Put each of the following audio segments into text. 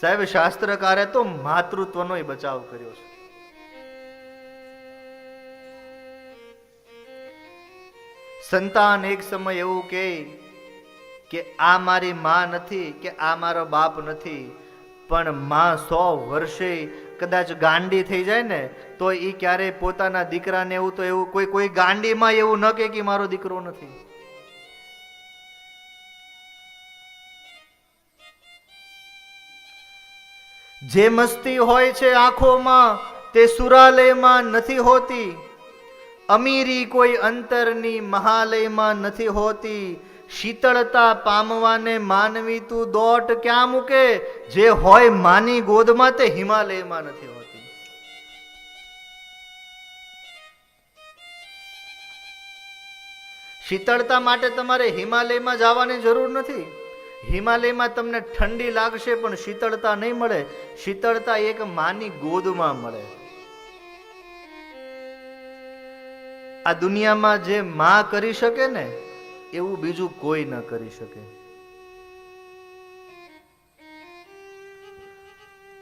સાહેબ, શાસ્ત્રકારે તો માતૃત્વનો બચાવ કર્યો છે. સંતાન એક સમય એવું કહે કે આ મારી માં નથી, કે આ મારો બાપ નથી, પણ માં સો વર્ષે કદાચ ગાંડી થઈ જાય ને, તો એ ક્યારેય પોતાના દીકરાને એવું તો એવું કોઈ કોઈ ગાંડીમાં એવું ન કે મારો દીકરો નથી. જે મસ્તી હોય છે આંખોમાં, તે સુરાલયમાં નથી હોતી. અમીરી કોઈ અંતરની મહાલયમાં નથી હોતી. શીતળતા પામવાને માનવી તું દોટ ક્યાં મૂકે? જે હોય માની ગોદમાં, તે હિમાલયમાં નથી હોતી. શીતળતા માટે તમારે હિમાલયમાં જવાની જરૂર નથી. હિમાલયમાં તમને ઠંડી લાગશે, પણ શીતળતા નહીં મળે. શીતળતા એક માની ગોદમાં મળે. આ દુનિયામાં જે માં કરી શકે ને, એવું બીજું કોઈ ન કરી શકે.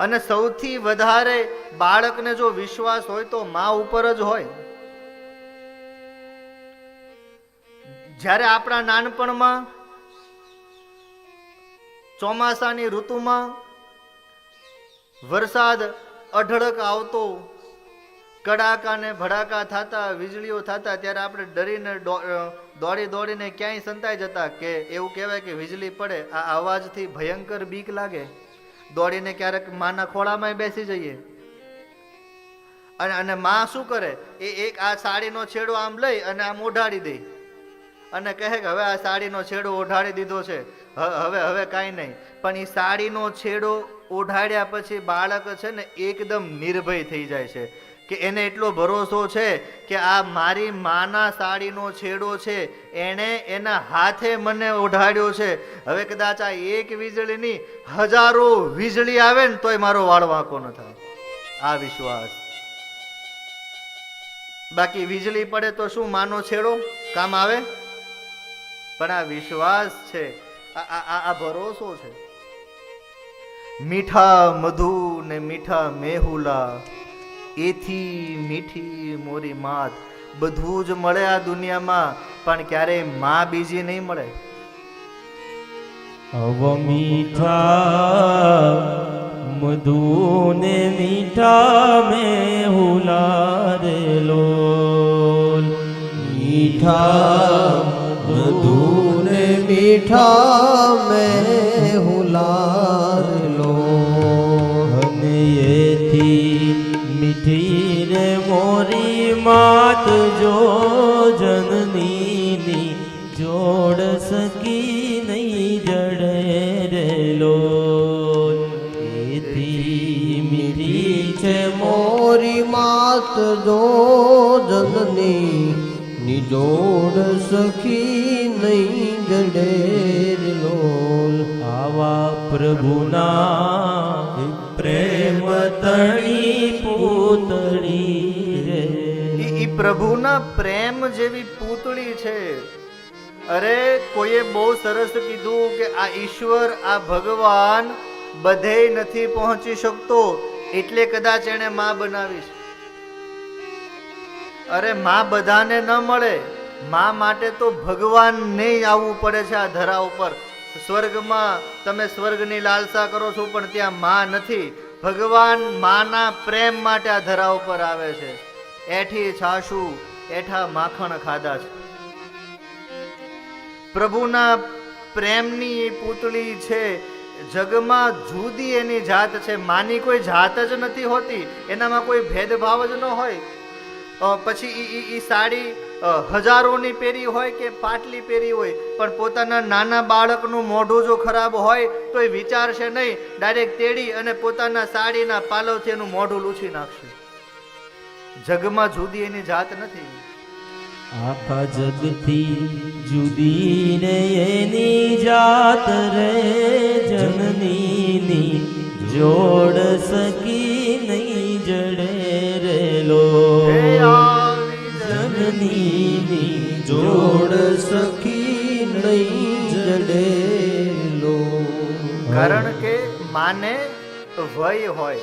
અને સૌથી વધારે બાળકને જો વિશ્વાસ હોય તો માં ઉપર જ હોય. જ્યારે આપણા નાનપણમાં ચોમાસાની ઋતુમાં વરસાદ અઢળક આવતો કડાકા ને ભડાકા થતા, વીજળીઓ થતા, ત્યારે આપણે ડરીને દોડી દોડીને ક્યાંય સંતાઈ જતા કે એવું કહેવાય કે વીજળી પડે, આ અવાજથી ભયંકર બીક લાગે. દોડીને ક્યારેક માના ખોળામાં બેસી જઈએ. અને અને માં શું કરે? એ એક આ સાડીનો છેડો આમ લઈ અને આમ ઓઢાડી દે. અને કહે કે હવે આ સાડીનો છેડો ઓઢાડી દીધો છે. હવે હવે કાંઈ નહીં. પણ એ સાડીનો છેડો ઓઢાડ્યા પછી બાળક છે ને એકદમ નિર્ભય થઈ જાય છે કે એને એટલો ભરોસો છે કે આ મારી માના સાડીનો છેડો છે, એણે એના હાથે મને ઓઢાડ્યો છે. હવે કદાચ આ એક વીજળીની હજારો વીજળી આવે ને તોય મારો વાળ વાંકો ન થાય. આ વિશ્વાસ. બાકી વીજળી પડે તો શું માનો છેડો? કામ આવે? પણ આ વિશ્વાસ છે આ ભરોસો છે. મીઠા મધુ ને મીઠા મેહુલા, એથી મીઠી મોરી માત બધું જ મળે આ દુનિયામાં, પણ ક્યારેયમાં બીજી નહીં મળે. અવ મીઠા મધુ ને મીઠા મેં હુલારે લો મીઠા મધુને મીઠા મેં હુલાર લો અને એથી મીઠી રે મોરી માત જો જનની જોડ સકી નહીં જડે રે લો એથી મીઠી છે મોરી માત જો જનની નિજોડ સખી નહીં જડેર લોલ આવા પ્રભુના પ્રેમ તણી પૂતળી પ્રભુના પ્રેમ જેવી પૂતળી છે. અરે, કોઈએ બહુ સરસ કીધું કે આ ઈશ્વર, આ ભગવાન બધે નથી પહોંચી શકતો, એટલે કદાચ એને માં બનાવી છે અરે, માં બધાને ન મળે. માં માટે તો ભગવાનને આવવું પડે છે આ ધરા ઉપર. સ્વર્ગમાં તમે સ્વર્ગની લાલસા કરો છો, પણ ત્યાં માં નથી. ભગવાન માના પ્રેમ માટે આ ધરા ઉપર આવે છે. એઠી છાશુ, એઠા માખણ ખાધા છે. પ્રભુના પ્રેમની પૂતળી છે, જગમાં જુદી એની જાત છે. માની કોઈ જાત જ નથી હોતી, એનામાં કોઈ ભેદભાવ જ ન હોય. પછી ઈ સાડી હજારોની પહેરી હોય કે પાટલી પહેરી હોય, પણ પોતાના નાના બાળકનું મોઢું જો ખરાબ હોય, તો એ વિચારશે નહીં. ડાયરેક્ટ તેડી અને પોતાના સાડીના પાલવથી એનું મોઢું લૂછી નાખશે. જગમાં જુદી એની જાત નથી. આખા જગથી જુદી ને એની જાત રે જનની જોડ સકી નહીં જડે. જનનીની જોડ સખી નહીં જડેર લો. કારણ કે માને વય હોય,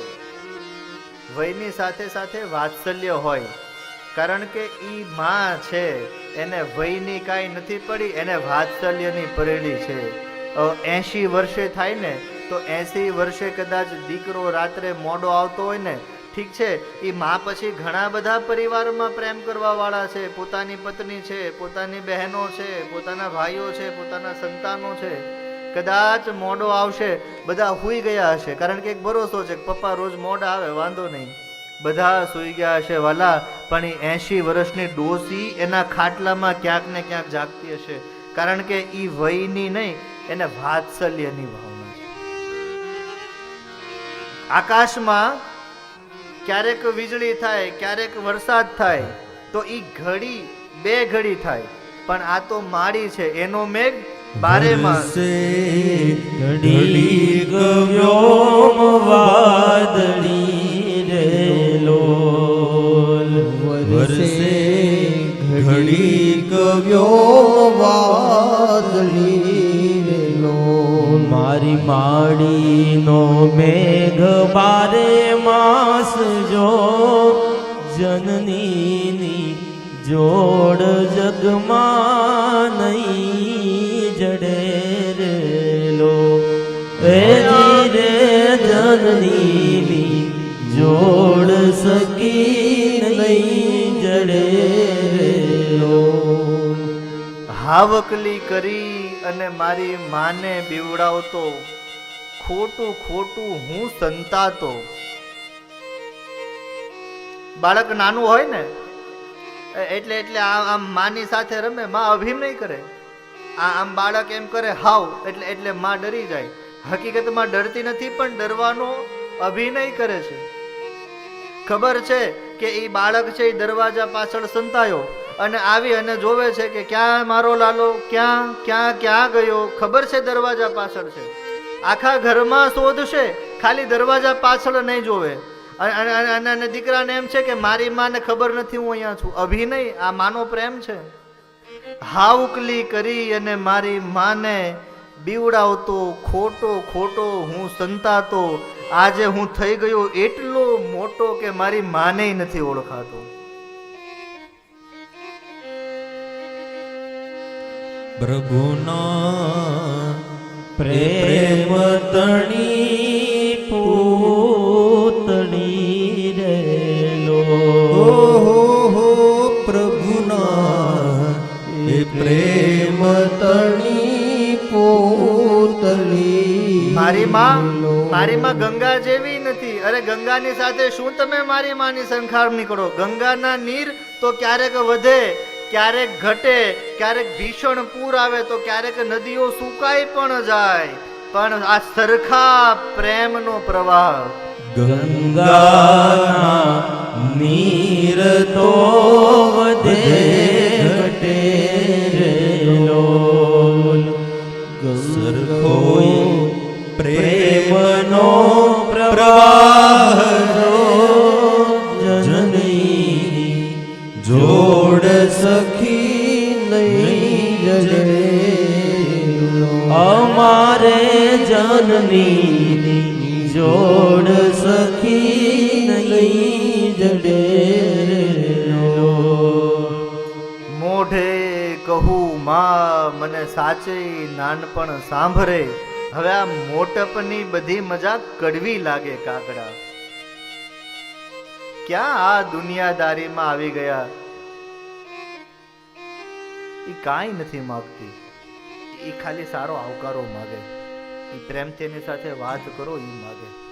વયની સાથે સાથે વાત્સલ્ય હોય. કારણ કે ઈ માં છે, એને વયની કાંઈ નથી પડી, એને વાત્સલ્યની પડેલી છે. એંશી વર્ષે થાય ને, તો એંશી વર્ષે કદાચ દીકરો રાત્રે મોડો આવતો હોય ને ઠીક છે એ મા પછી ઘણા બધા પરિવારમાં પ્રેમ કરવા વાળા છે, પોતાની પત્ની છે, પોતાની બહેનો છે, પોતાના ભાઈઓ છે, પોતાના સંતાનો છે. કદાચ મોડો આવશે, બધા હુઈ ગયા હશે, કારણ કે એક ભરોસો છે કે પપ્પા રોજ મોડા આવે, વાંધો નહીં. બધા સૂઈ ગયા હશે, વાલા, પણ એ એંશી વર્ષની ડોસી એના ખાટલામાં ક્યાંક ને ક્યાંક જાગતી હશે. કારણ કે એ વયની નહીં, એને વાત્સલ્યની ભાવના આકાશમાં ક્યારેક વીજળી થાય ક્યારેક વરસાદ થાય તો ઈ ઘડી બે ઘડી થાય. પણ આ તો માળી છે એનો મેઘ બારે માસ. ઘડી ગવ્યોમ વાદળી રે લોલ. વરસે જોડ જગમાં નહીં જડે રેલો એની રે જનનીની જોડ સકી નહીં જડે રેલો હાવકલી કરી અને મારી માને બીવડાવતો, ખોટું ખોટું હું સંતાતો. બાળક નાનું હોય ને એ- એટલે એટલે આમ માની સાથે રમે, માં અભિનય કરે. આ આમ બાળક એમ કરે હાવ એટલે એટલે માં ડરી જાય. હકીકતમાં ડરતી નથી, પણ ડરવાનો અભિનય કરે છે. ખબર છે કે એ બાળક છે એ દરવાજા પાછળ સંતાયો અને આવી અને જોવે છે કે ક્યાં મારો લાલો, ક્યાં ક્યાં ક્યાં ગયો? ખબર છે દરવાજા પાછળ છે? આખા ઘરમાં શોધશે, ખાલી દરવાજા પાછળ નહીં જોવે. અને અને દીકરાને એમ છે કે મારી માને ખબર નથી, હું અહીંયા છું. અભિનય, આ માનો પ્રેમ છે. હાવકલી કરી અને મારી માને બીવડાવતો, ખોટો ખોટો હું સંતાતો. આજે હું થઈ ગયો એટલો મોટો કે મારી માને નથી ઓળખાતો. પ્રભુના પ્રેમ તણી માં, મારી ગંગા જેવી નથી. અરે ગંગાની સાથે શું તમે મારી માની સંખારણી કરો ગંગાના નીર તો ક્યારેક વધે, ક્યારેક ઘટે, ક્યારેક ભીષણ પૂર આવે તો ક્યારેક નદીઓ સુકાઈ પણ જાય. પણ આ સરખા પ્રેમનો પ્રવાહ. ગંગા નીર તો વધે અમારે જનની જોડ સખી નહીં મોઢે કહું, માં, મને સાચે નાનપણ સાંભળે. હવે આ મોટપની બધી મજા કડવી લાગે કાગડા. ક્યાં આ દુનિયાદારીમાં આવી ગયા? એ કાંઈ નથી માગતી. એ ખાલી સારો આવકારો માગે. એ પ્રેમથી એની સાથે વાત કરો એ માગે.